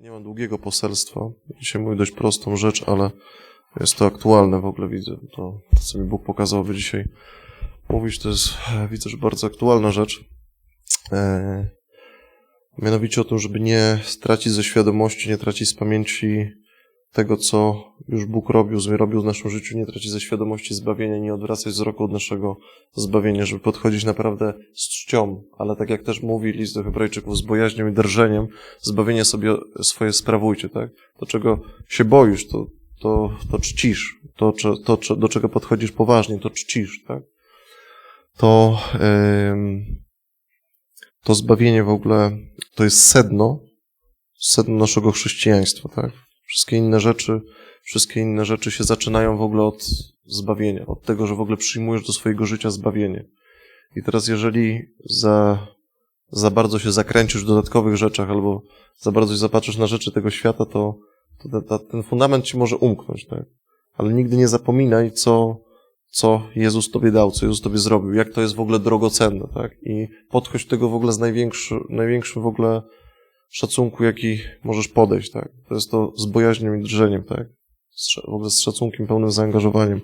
Nie mam długiego poselstwa. Dzisiaj mówię dość prostą rzecz, ale jest to aktualne w ogóle, widzę. To, co mi Bóg pokazał, by dzisiaj mówić, to jest, widzę, że bardzo aktualna rzecz. E, mianowicie o tym, żeby nie stracić ze świadomości, nie tracić z pamięci tego, co już Bóg robił, zrobił w naszym życiu, nie tracić ze świadomości zbawienia, nie odwracać wzroku od naszego zbawienia, żeby podchodzić naprawdę z czcią, ale tak jak też mówi list do Hebrajczyków, z bojaźnią i drżeniem, zbawienie sobie swoje sprawujcie, tak? To, czego się boisz, to, to, to czcisz, to, to, to, do czego podchodzisz poważnie, to czcisz, tak? To, ym, to zbawienie w ogóle, to jest sedno, sedno naszego chrześcijaństwa, tak? Wszystkie inne rzeczy, wszystkie inne rzeczy się zaczynają w ogóle od zbawienia, od tego, że w ogóle przyjmujesz do swojego życia zbawienie. I teraz jeżeli za, za bardzo się zakręcisz w dodatkowych rzeczach albo za bardzo się zapatrzysz na rzeczy tego świata, to, to ten, ten fundament ci może umknąć, tak? Ale nigdy nie zapominaj, co, co Jezus tobie dał, co Jezus tobie zrobił, jak to jest w ogóle drogocenne, tak? I podchodź tego w ogóle z największy, największym w ogóle szacunku, jaki możesz podejść, tak? To jest to z bojaźnią i drżeniem, tak? Z, w ogóle z szacunkiem, pełnym zaangażowaniem.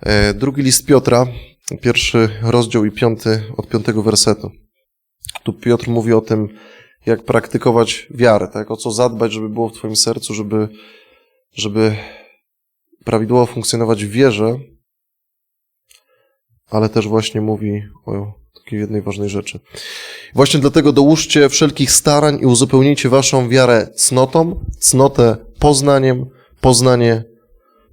E, drugi list Piotra, pierwszy rozdział i piąty, od piątego wersetu. Tu Piotr mówi o tym, jak praktykować wiarę, tak? O co zadbać, żeby było w twoim sercu, żeby, żeby prawidłowo funkcjonować w wierze, ale też właśnie mówi o takiej jednej ważnej rzeczy. Właśnie dlatego dołóżcie wszelkich starań i uzupełnijcie waszą wiarę cnotą, cnotę poznaniem, poznanie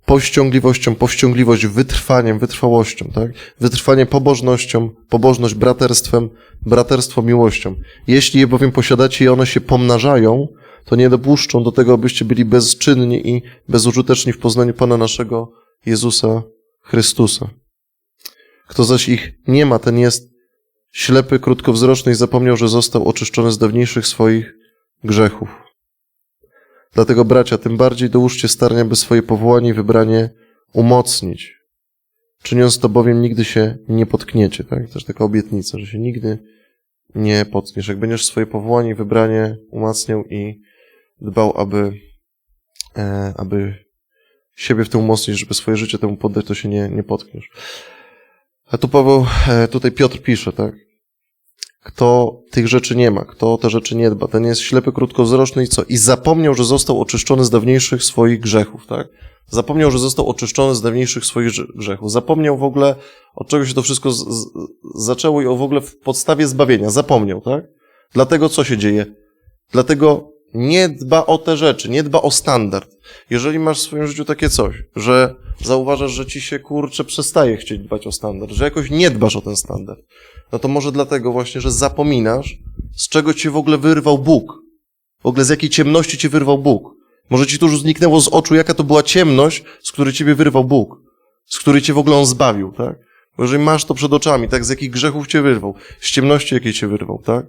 powściągliwością, powściągliwość wytrwaniem, wytrwałością, tak? Wytrwanie pobożnością, pobożność braterstwem, braterstwo miłością. Jeśli je bowiem posiadacie i one się pomnażają, to nie dopuszczą do tego, abyście byli bezczynni i bezużyteczni w poznaniu Pana naszego Jezusa Chrystusa. Kto zaś ich nie ma, ten jest ślepy, krótkowzroczny i zapomniał, że został oczyszczony z dawniejszych swoich grzechów. Dlatego, bracia, tym bardziej dołóżcie starania, by swoje powołanie i wybranie umocnić. Czyniąc to bowiem nigdy się nie potkniecie, tak? Też taka obietnica, że się nigdy nie potkniesz. Jak będziesz swoje powołanie i wybranie umacniał i dbał, aby, e, aby siebie w tym umocnić, żeby swoje życie temu poddać, to się nie, nie potkniesz. A tu Paweł, tutaj Piotr pisze, tak? Kto tych rzeczy nie ma, kto te rzeczy nie dba, ten jest ślepy, krótkowzroczny i co? I zapomniał, że został oczyszczony z dawniejszych swoich grzechów, tak? Zapomniał, że został oczyszczony z dawniejszych swoich grzechów. Zapomniał w ogóle, od czego się to wszystko z, z, zaczęło i o w ogóle w podstawie zbawienia. Zapomniał, tak? Dlatego co się dzieje? Dlatego nie dba o te rzeczy, nie dba o standard. Jeżeli masz w swoim życiu takie coś, że zauważasz, że ci się kurczę przestaje chcieć dbać o standard, że jakoś nie dbasz o ten standard, no to może dlatego właśnie, że zapominasz, z czego cię w ogóle wyrwał Bóg. W ogóle z jakiej ciemności cię wyrwał Bóg. Może ci to już zniknęło z oczu, jaka to była ciemność, z której ciebie wyrwał Bóg. Z której cię w ogóle On zbawił, tak? Bo jeżeli masz to przed oczami, tak, z jakich grzechów cię wyrwał, z ciemności jakiej cię wyrwał, tak?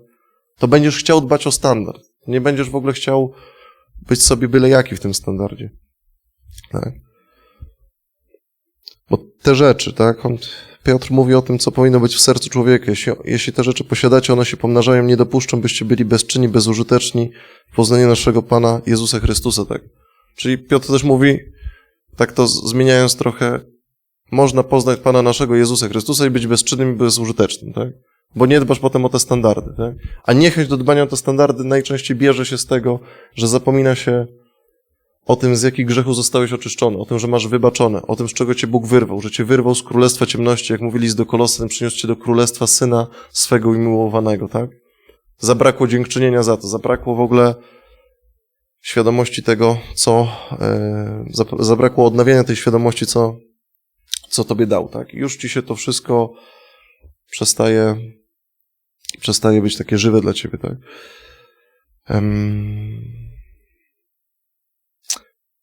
To będziesz chciał dbać o standard. Nie będziesz w ogóle chciał być sobie byle jaki w tym standardzie. Tak? Bo te rzeczy, tak? On, Piotr mówi o tym, co powinno być w sercu człowieka. Jeśli, jeśli te rzeczy posiadacie, one się pomnażają, nie dopuszczą, byście byli bezczynni, bezużyteczni w poznaniu naszego Pana Jezusa Chrystusa, tak? Czyli Piotr też mówi, tak to zmieniając trochę, można poznać Pana naszego Jezusa Chrystusa i być bezczynnym i bezużytecznym, tak? Bo nie dbasz potem o te standardy, tak? A niechęć do dbania o te standardy najczęściej bierze się z tego, że zapomina się o tym, z jakich grzechów zostałeś oczyszczony, o tym, że masz wybaczone, o tym, z czego cię Bóg wyrwał, że cię wyrwał z królestwa ciemności, jak mówili z do Kolosy, przyniósł cię do królestwa Syna swego umiłowanego, tak? Zabrakło dziękczynienia za to, zabrakło w ogóle świadomości tego, co, e, zabrakło odnawiania tej świadomości, co, co tobie dał, tak? I już ci się to wszystko przestaje, przestaje być takie żywe dla ciebie, tak? Um,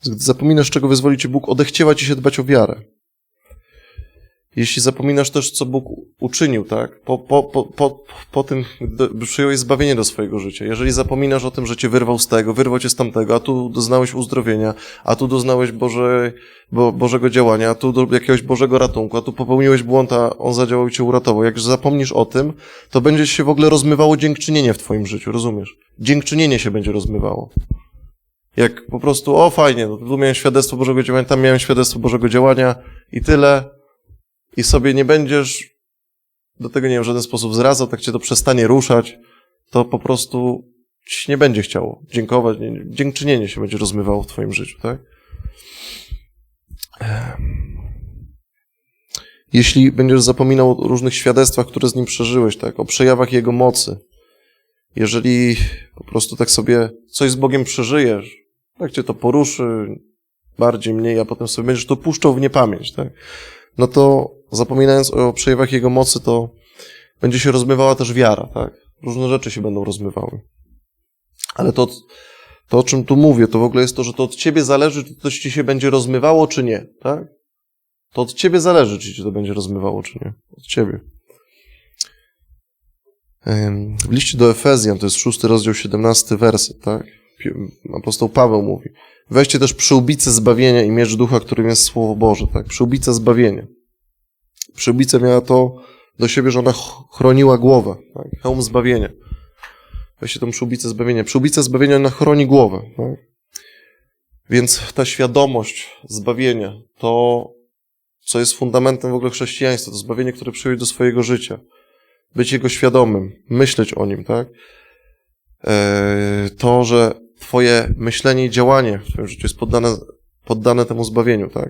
gdy zapominasz, czego wyzwoli cię Bóg, odechciewa ci się dbać o wiarę. Jeśli zapominasz też, co Bóg uczynił, tak? Po, po, po, po, po tym, przyjąłeś zbawienie do swojego życia. Jeżeli zapominasz o tym, że cię wyrwał z tego, wyrwał cię z tamtego, a tu doznałeś uzdrowienia, a tu doznałeś Boże, Bo, Bożego działania, a tu do jakiegoś Bożego ratunku, a tu popełniłeś błąd, a On zadziałał i cię uratował. Jak zapomnisz o tym, to będzie się w ogóle rozmywało dziękczynienie w twoim życiu, rozumiesz? Dziękczynienie się będzie rozmywało. Jak po prostu, o fajnie, no, tu miałem świadectwo Bożego działania, tam miałem świadectwo Bożego działania i tyle. I sobie nie będziesz do tego, nie wiem, w żaden sposób zradzał, tak cię to przestanie ruszać, to po prostu ci nie będzie chciało dziękować, nie- dziękczynienie się będzie rozmywało w twoim życiu, tak? Jeśli będziesz zapominał o różnych świadectwach, które z nim przeżyłeś, tak, o przejawach jego mocy, jeżeli po prostu tak sobie coś z Bogiem przeżyjesz, tak cię to poruszy bardziej, mniej, a potem sobie będziesz to puszczał w niepamięć, tak? No to zapominając o przejawach Jego mocy, to będzie się rozmywała też wiara, tak? Różne rzeczy się będą rozmywały. Ale to, to o czym tu mówię, to w ogóle jest to, że to od ciebie zależy, czy coś ci się będzie rozmywało, czy nie, tak? To od ciebie zależy, czy ci to będzie rozmywało, czy nie. Od ciebie. W liście do Efezjan, to jest szósty rozdział, 17 werset, tak? Apostoł Paweł mówi. Weźcie też przyłbicę zbawienia i miecz ducha, którym jest Słowo Boże, tak? Przyłbica zbawienia. Przyłbica miała to do siebie, że ona ch- chroniła głowę, tak? Hełm zbawienia. Weźcie tą przyłbicę zbawienia. Przyłbica zbawienia, ona chroni głowę, tak? Więc ta świadomość zbawienia, to, co jest fundamentem w ogóle chrześcijaństwa, to zbawienie, które przyjąłeś do swojego życia. Być jego świadomym, myśleć o nim, tak? Eee, to, że twoje myślenie i działanie w twoim życiu jest poddane, poddane temu zbawieniu, tak?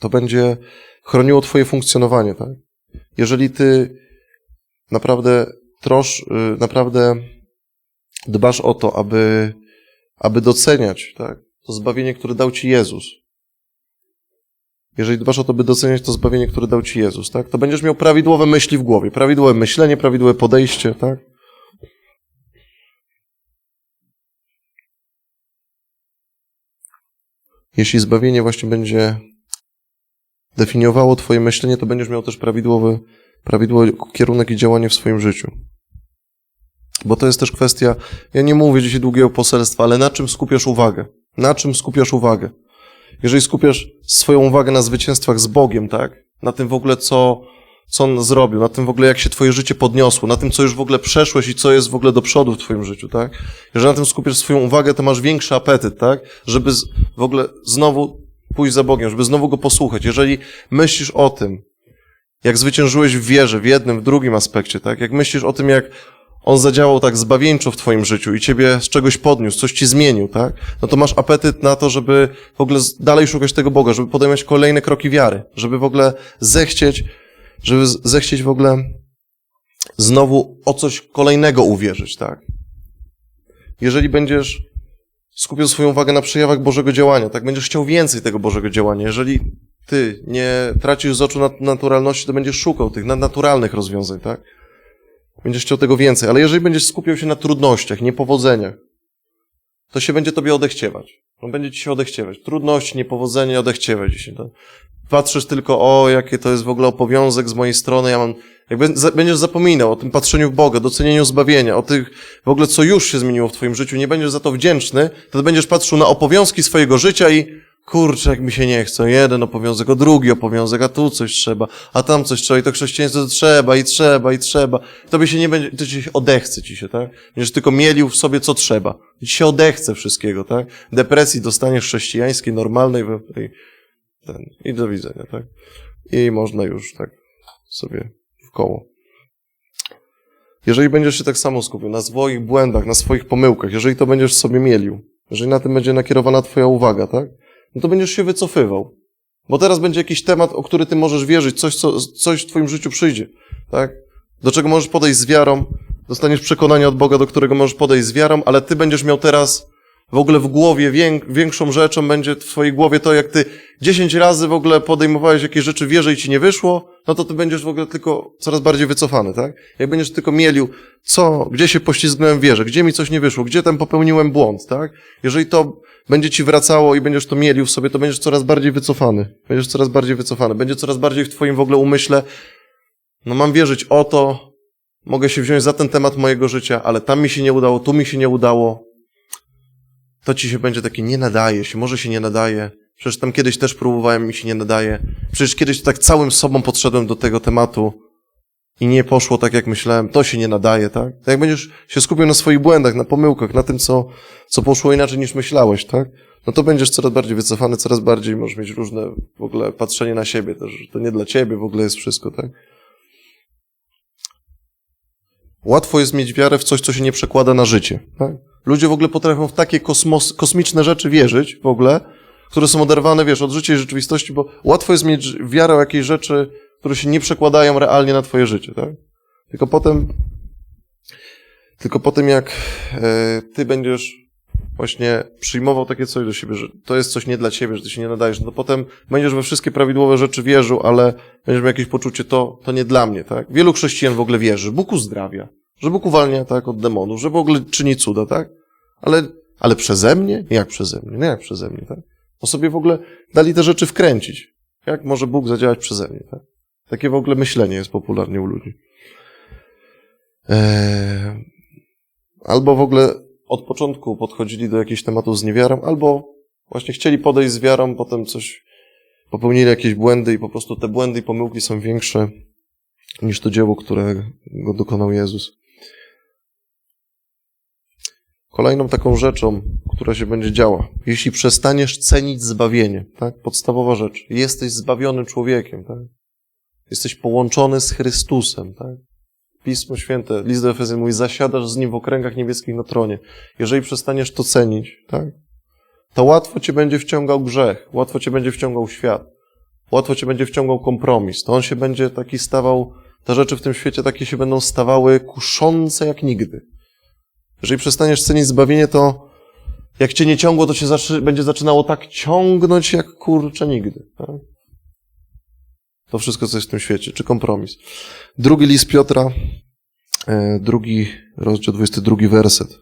To będzie chroniło twoje funkcjonowanie, tak? Jeżeli ty naprawdę trosz, y, naprawdę dbasz o to, aby, aby doceniać, tak? To zbawienie, które dał ci Jezus. Jeżeli dbasz o to, by doceniać to zbawienie, które dał ci Jezus, tak? To będziesz miał prawidłowe myśli w głowie, prawidłowe myślenie, prawidłowe podejście, tak? Jeśli zbawienie właśnie będzie definiowało Twoje myślenie, to będziesz miał też prawidłowy, prawidłowy kierunek i działanie w swoim życiu. Bo to jest też kwestia, ja nie mówię dzisiaj długiego poselstwa, ale na czym skupiasz uwagę? Na czym skupiasz uwagę? Jeżeli skupiasz swoją uwagę na zwycięstwach z Bogiem, tak? Na tym w ogóle, co, co On zrobił, na tym w ogóle, jak się Twoje życie podniosło, na tym, co już w ogóle przeszłeś i co jest w ogóle do przodu w Twoim życiu, tak? Jeżeli na tym skupiasz swoją uwagę, to masz większy apetyt, tak? Żeby z, w ogóle znowu pójść za Bogiem, żeby znowu Go posłuchać. Jeżeli myślisz o tym, jak zwyciężyłeś w wierze, w jednym, w drugim aspekcie, tak? Jak myślisz o tym, jak On zadziałał tak zbawieńczo w Twoim życiu i Ciebie z czegoś podniósł, coś Ci zmienił, tak? No to masz apetyt na to, żeby w ogóle dalej szukać tego Boga, żeby podejmować kolejne kroki wiary, żeby w ogóle zechcieć, żeby zechcieć w ogóle znowu o coś kolejnego uwierzyć, tak? Jeżeli będziesz skupiał swoją uwagę na przejawach Bożego działania, tak? Będziesz chciał więcej tego Bożego działania. Jeżeli ty nie tracisz z oczu nat- naturalności, to będziesz szukał tych nadnaturalnych rozwiązań, tak? Będziesz chciał tego więcej, ale jeżeli będziesz skupiał się na trudnościach, niepowodzeniach, to się będzie tobie odechciewać. No, będzie ci się odechciewać. Trudności, niepowodzenie, odechciewać ci się. To. Patrzysz tylko, o, jakie to jest w ogóle obowiązek z mojej strony, ja mam... Jak bę- za- będziesz zapominał o tym patrzeniu w Boga, docenieniu zbawienia, o tych w ogóle, co już się zmieniło w twoim życiu, nie będziesz za to wdzięczny, to będziesz patrzył na obowiązki swojego życia i kurczę, jak mi się nie chce, jeden obowiązek, o drugi obowiązek, a tu coś trzeba, a tam coś trzeba i to chrześcijaństwo trzeba i trzeba i trzeba. Tobie się nie będzie, to ci się odechce ci się, tak? Będziesz tylko mielił w sobie, co trzeba. Ci się odechce wszystkiego, tak? Depresji dostaniesz chrześcijańskiej, normalnej ten, i do widzenia, tak? I można już tak sobie w koło. Jeżeli będziesz się tak samo skupił na swoich błędach, na swoich pomyłkach, jeżeli to będziesz sobie mielił, jeżeli na tym będzie nakierowana twoja uwaga, tak? No to będziesz się wycofywał. Bo teraz będzie jakiś temat, o który ty możesz wierzyć, coś, co, coś w twoim życiu przyjdzie, tak? Do czego możesz podejść z wiarą, dostaniesz przekonanie od Boga, do którego możesz podejść z wiarą, ale ty będziesz miał teraz w ogóle w głowie większą rzeczą będzie w twojej głowie to, jak ty dziesięć razy w ogóle podejmowałeś jakieś rzeczy w wierze i ci nie wyszło, no to ty będziesz w ogóle tylko coraz bardziej wycofany, tak? Jak będziesz tylko mielił, co, gdzie się poślizgnąłem wierze, gdzie mi coś nie wyszło, gdzie tam popełniłem błąd, tak? Jeżeli to będzie ci wracało i będziesz to mielił w sobie, to będziesz coraz bardziej wycofany. Będziesz coraz bardziej wycofany. Będzie coraz bardziej w twoim w ogóle umyśle, no mam wierzyć o to, mogę się wziąć za ten temat mojego życia, ale tam mi się nie udało, tu mi się nie udało. To ci się będzie takie, nie nadaje się, może się nie nadaje. Przecież tam kiedyś też próbowałem, mi się nie nadaje. Przecież kiedyś tak całym sobą podszedłem do tego tematu i nie poszło tak, jak myślałem, to się nie nadaje, tak? Jak będziesz się skupiał na swoich błędach, na pomyłkach, na tym, co, co poszło inaczej niż myślałeś, tak? No to będziesz coraz bardziej wycofany, coraz bardziej możesz mieć różne w ogóle patrzenie na siebie też, że to nie dla ciebie w ogóle jest wszystko, tak? Łatwo jest mieć wiarę w coś, co się nie przekłada na życie, tak? Ludzie w ogóle potrafią w takie kosmos, kosmiczne rzeczy wierzyć w ogóle, które są oderwane, wiesz, od życia i rzeczywistości, bo łatwo jest mieć wiarę o jakiejś rzeczy, które się nie przekładają realnie na twoje życie, tak? Tylko potem, tylko potem jak e, ty będziesz właśnie przyjmował takie coś do siebie, że to jest coś nie dla ciebie, że ty się nie nadajesz, no to potem będziesz we wszystkie prawidłowe rzeczy wierzył, ale będziesz miał jakieś poczucie, to, to nie dla mnie, tak? Wielu chrześcijan w ogóle wierzy, Bóg uzdrawia, że Bóg uwalnia, tak, od demonów, że w ogóle czyni cuda, tak? Ale, ale przeze mnie? Jak przeze mnie? No jak przeze mnie, tak? Bo sobie w ogóle dali te rzeczy wkręcić. Jak może Bóg zadziałać przeze mnie, tak? Takie w ogóle myślenie jest popularnie u ludzi. Eee, albo w ogóle od początku podchodzili do jakichś tematów z niewiarą, albo właśnie chcieli podejść z wiarą, potem coś popełnili jakieś błędy i po prostu te błędy i pomyłki są większe niż to dzieło, którego dokonał Jezus. Kolejną taką rzeczą, która się będzie działa, jeśli przestaniesz cenić zbawienie, tak? Podstawowa rzecz. Jesteś zbawionym człowiekiem, tak? Jesteś połączony z Chrystusem, tak? Pismo Święte, list do Efezjan mówi, zasiadasz z Nim w okręgach niebieskich na tronie. Jeżeli przestaniesz to cenić, tak? To łatwo cię będzie wciągał grzech, łatwo cię będzie wciągał świat, łatwo cię będzie wciągał kompromis. To on się będzie taki stawał, te rzeczy w tym świecie takie się będą stawały kuszące jak nigdy. Jeżeli przestaniesz cenić zbawienie, to jak cię nie ciągło, to cię zaczy, będzie zaczynało tak ciągnąć jak kurcze nigdy. Tak? To wszystko, co jest w tym świecie, czy kompromis. Drugi list Piotra, e, drugi rozdział, 22 werset.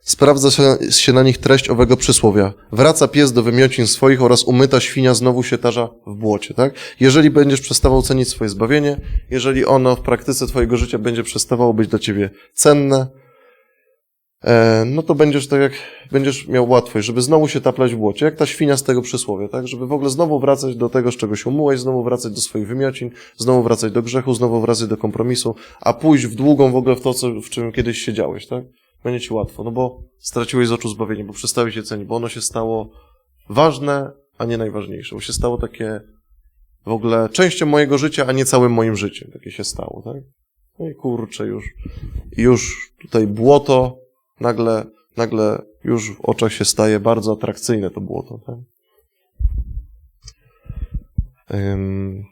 Sprawdza się na nich treść owego przysłowia. Wraca pies do wymiocin swoich oraz umyta świnia znowu się tarza w błocie, tak? Jeżeli będziesz przestawał cenić swoje zbawienie, jeżeli ono w praktyce twojego życia będzie przestawało być dla ciebie cenne, no to będziesz tak jak, będziesz miał łatwość, żeby znowu się taplać w błocie, jak ta świnia z tego przysłowia, tak? Żeby w ogóle znowu wracać do tego, z czego się umyłeś, znowu wracać do swoich wymiocin, znowu wracać do grzechu, znowu wracać do kompromisu, a pójść w długą w ogóle w to, co, w czym kiedyś siedziałeś, tak? Będzie ci łatwo, no bo straciłeś z oczu zbawienie, bo przestałeś się cenić, bo ono się stało ważne, a nie najważniejsze, bo się stało takie w ogóle częścią mojego życia, a nie całym moim życiem. Takie się stało, tak? No i kurczę, już, już tutaj błoto nagle, nagle już w oczach się staje bardzo atrakcyjne to błoto, tak? Ym,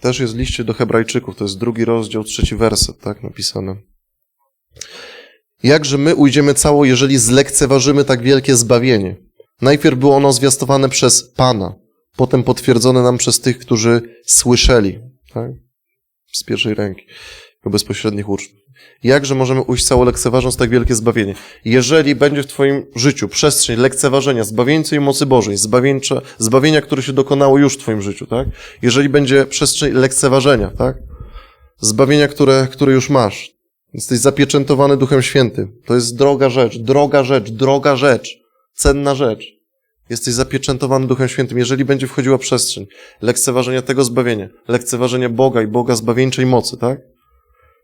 też jest liście do Hebrajczyków, to jest drugi rozdział, trzeci werset, tak, napisane. Jakże my ujdziemy cało, jeżeli zlekceważymy tak wielkie zbawienie? Najpierw było ono zwiastowane przez Pana, potem potwierdzone nam przez tych, którzy słyszeli, tak? z pierwszej ręki, bezpośrednich uczniów. Jakże możemy ujść cało lekceważąc tak wielkie zbawienie? Jeżeli będzie w Twoim życiu przestrzeń lekceważenia zbawieńczej mocy Bożej, zbawieńcza, zbawienia, które się dokonało już w Twoim życiu, tak? Jeżeli będzie przestrzeń lekceważenia, tak? Zbawienia, które, które już masz, Jesteś zapieczętowany Duchem Świętym. To jest droga rzecz, droga rzecz, droga rzecz, cenna rzecz. Jesteś zapieczętowany Duchem Świętym. Jeżeli będzie wchodziła przestrzeń lekceważenia tego zbawienia, lekceważenia Boga i Boga zbawieńczej mocy, tak?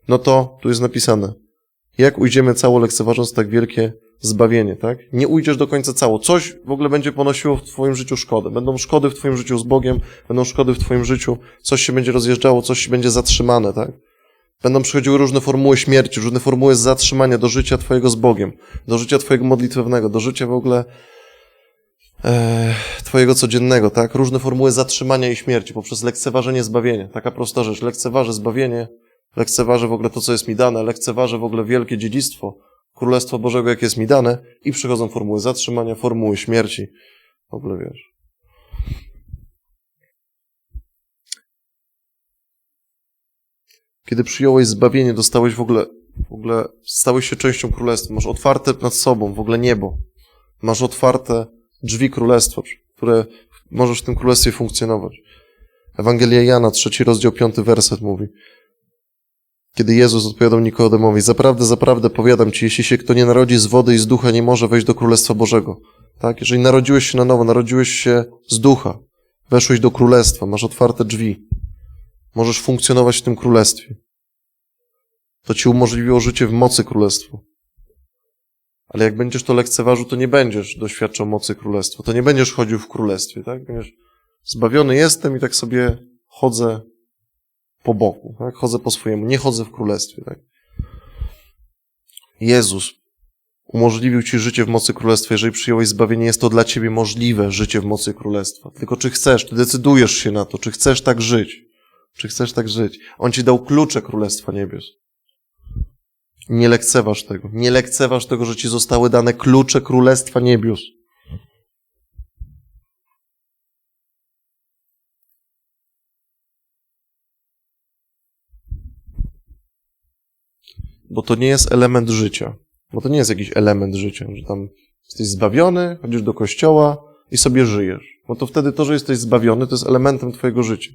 No to tu jest napisane. Jak ujdziemy cało lekceważąc tak wielkie zbawienie, tak? Nie ujdziesz do końca cało. Coś w ogóle będzie ponosiło w twoim życiu szkodę. Będą szkody w twoim życiu z Bogiem, będą szkody w twoim życiu, coś się będzie rozjeżdżało, coś będzie zatrzymane, tak? Będą przychodziły różne formuły śmierci, różne formuły zatrzymania do życia Twojego z Bogiem, do życia Twojego modlitewnego, do życia w ogóle e, Twojego codziennego, tak? Różne formuły zatrzymania i śmierci poprzez lekceważenie zbawienia. Taka prosta rzecz. Lekceważę zbawienie, lekceważę w ogóle to, co jest mi dane, lekceważę w ogóle wielkie dziedzictwo Królestwa Bożego, jakie jest mi dane i przychodzą formuły zatrzymania, formuły śmierci. W ogóle wiesz. Kiedy przyjąłeś zbawienie, dostałeś w ogóle, w ogóle stałeś się częścią królestwa. Masz otwarte nad sobą w ogóle niebo. Masz otwarte drzwi królestwa, które możesz w tym królestwie funkcjonować. Ewangelia Jana, trzeci rozdział, piąty werset mówi. Kiedy Jezus odpowiadał Nikodemowi, zaprawdę, zaprawdę powiadam ci, jeśli się kto nie narodzi z wody i z ducha, nie może wejść do Królestwa Bożego. Tak? Jeżeli narodziłeś się na nowo, narodziłeś się z ducha, weszłeś do Królestwa, masz otwarte drzwi. Możesz funkcjonować w tym królestwie. To ci umożliwiło życie w mocy królestwa. Ale jak będziesz to lekceważył, to nie będziesz doświadczał mocy królestwa. To nie będziesz chodził w królestwie, tak? Będziesz zbawiony jestem i tak sobie chodzę po boku, tak? Chodzę po swojemu, nie chodzę w królestwie, tak? Jezus umożliwił ci życie w mocy królestwa. Jeżeli przyjąłeś zbawienie, jest to dla ciebie możliwe życie w mocy królestwa. Tylko czy chcesz, ty decydujesz się na to, czy chcesz tak żyć. Czy chcesz tak żyć? On ci dał klucze Królestwa Niebios. Nie lekceważ tego. Nie lekceważ tego, że ci zostały dane klucze Królestwa Niebios. Bo to nie jest element życia. Bo to nie jest jakiś element życia, że tam jesteś zbawiony, chodzisz do kościoła i sobie żyjesz. Bo to wtedy to, że jesteś zbawiony, to jest elementem twojego życia.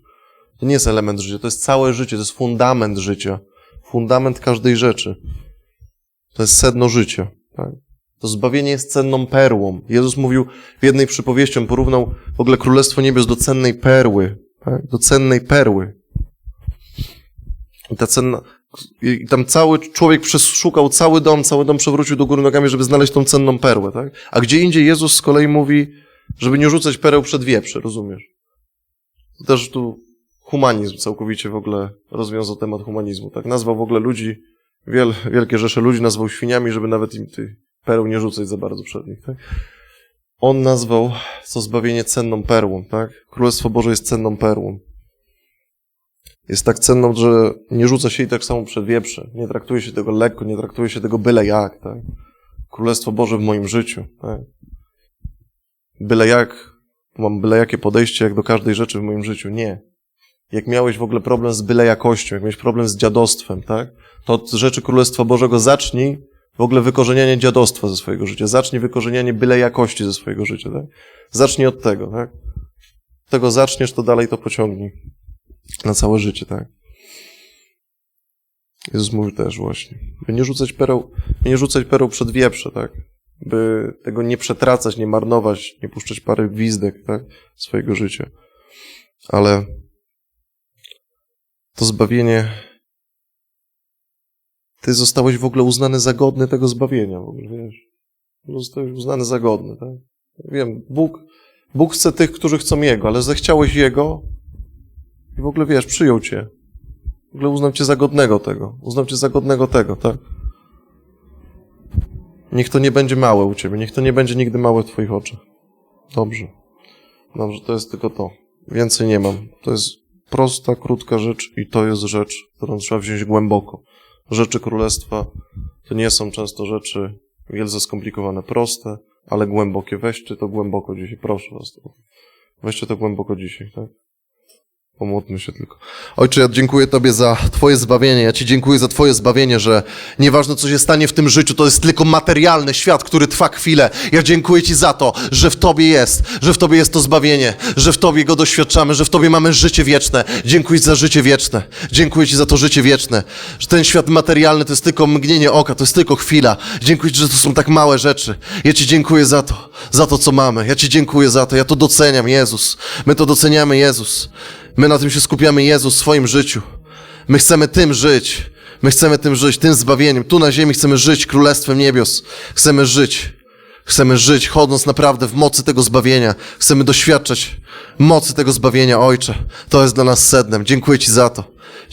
To nie jest element życia, to jest całe życie, to jest fundament życia. Fundament każdej rzeczy. To jest sedno życia. Tak? To zbawienie jest cenną perłą. Jezus mówił w jednej przypowieści, porównał w ogóle Królestwo Niebios do cennej perły. Tak? Do cennej perły. I ta cenna, i tam cały człowiek przeszukał cały dom, cały dom przewrócił do góry nogami, żeby znaleźć tą cenną perłę, tak? A gdzie indziej Jezus z kolei mówi, żeby nie rzucać pereł przed wieprze, rozumiesz? To też tu humanizm całkowicie w ogóle rozwiązał temat humanizmu, tak? Nazwał w ogóle ludzi, wiel, wielkie rzesze ludzi nazwał świniami, żeby nawet im tych pereł nie rzucać za bardzo przed nich, tak? On nazwał to zbawienie cenną perłą, tak? Królestwo Boże jest cenną perłą. Jest tak cenną, że nie rzuca się jej tak samo przed wieprze. Nie traktuje się tego lekko, nie traktuje się tego byle jak, tak? Królestwo Boże w moim życiu, tak? Byle jak, mam byle jakie podejście jak do każdej rzeczy w moim życiu. Nie. Jak miałeś w ogóle problem z byle jakością, jak miałeś problem z dziadostwem, tak? To od rzeczy Królestwa Bożego zacznij w ogóle wykorzenianie dziadostwa ze swojego życia. Zacznij wykorzenianie byle jakości ze swojego życia, tak? Zacznij od tego, tak? Tego zaczniesz, to dalej to pociągnij. Na całe życie, tak? Jezus mówił też właśnie, by nie rzucać pereł, by nie rzucać pereł przed wieprze, tak? By tego nie przetracać, nie marnować, nie puszczać parę gwizdek, tak? Swojego życia. Ale to zbawienie, ty zostałeś w ogóle uznany za godny tego zbawienia, w ogóle, wiesz? Zostałeś uznany za godny, tak? Wiem, Bóg, Bóg chce tych, którzy chcą Jego, ale zechciałeś Jego i w ogóle, wiesz, przyjął Cię. W ogóle uznał Cię za godnego tego. Uznał Cię za godnego tego, tak? Niech to nie będzie małe u Ciebie, niech to nie będzie nigdy małe w Twoich oczach. Dobrze. Dobrze, to jest tylko to. Więcej nie mam. To jest prosta, krótka rzecz i to jest rzecz, którą trzeba wziąć głęboko. Rzeczy królestwa to nie są często rzeczy wielce skomplikowane, proste, ale głębokie. Weźcie to głęboko dzisiaj, proszę was. Weźcie to głęboko dzisiaj, tak? Pomódlmy się tylko. Ojcze, ja dziękuję Tobie za Twoje zbawienie. Ja Ci dziękuję za Twoje zbawienie, że nieważne co się stanie w tym życiu, to jest tylko materialny świat, który trwa chwilę. Ja dziękuję Ci za to, że w Tobie jest, że w Tobie jest to zbawienie, że w Tobie go doświadczamy, że w Tobie mamy życie wieczne. Dziękuję Ci za życie wieczne. Dziękuję Ci za to życie wieczne. Że ten świat materialny to jest tylko mgnienie oka, to jest tylko chwila. Dziękuję Ci, że to są tak małe rzeczy. Ja Ci dziękuję za to, za to co mamy. Ja Ci dziękuję za to. Ja to doceniam, Jezus. My to doceniamy, Jezus. My na tym się skupiamy, Jezus, w swoim życiu. My chcemy tym żyć. My chcemy tym żyć, tym zbawieniem. Tu na ziemi chcemy żyć Królestwem Niebios. Chcemy żyć. Chcemy żyć, chodząc naprawdę w mocy tego zbawienia. Chcemy doświadczać mocy tego zbawienia, Ojcze. To jest dla nas sednem. Dziękuję Ci za to.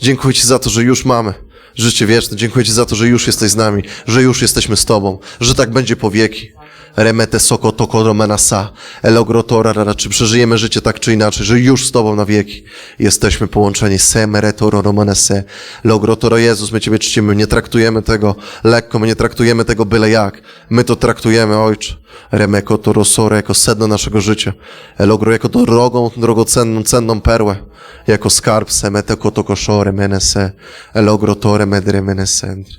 Dziękuję Ci za to, że już mamy życie wieczne. Dziękuję Ci za to, że już jesteś z nami, że już jesteśmy z Tobą, że tak będzie po wieki. Remete soko toko romanasa, elogrotora, czy przeżyjemy życie tak czy inaczej, że już z Tobą na wieki jesteśmy połączeni. Semeretoro romanese, logrotoro Jezus, my Ciebie czcimy, my nie traktujemy tego lekko, my nie traktujemy tego byle jak. My to traktujemy, Ojcze. Remeko to rosore, jako sedno naszego życia. Elogro jako drogą, drogocenną, cenną perłę. Jako skarb semete koto koszore menese. Elogro tore medre menesentr.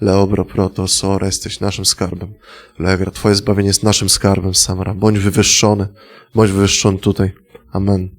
Leobro proto sore, jesteś naszym skarbem. Legra, Twoje zbawienie jest naszym skarbem, Samara. Bądź wywyższony. Bądź wywyższony tutaj. Amen.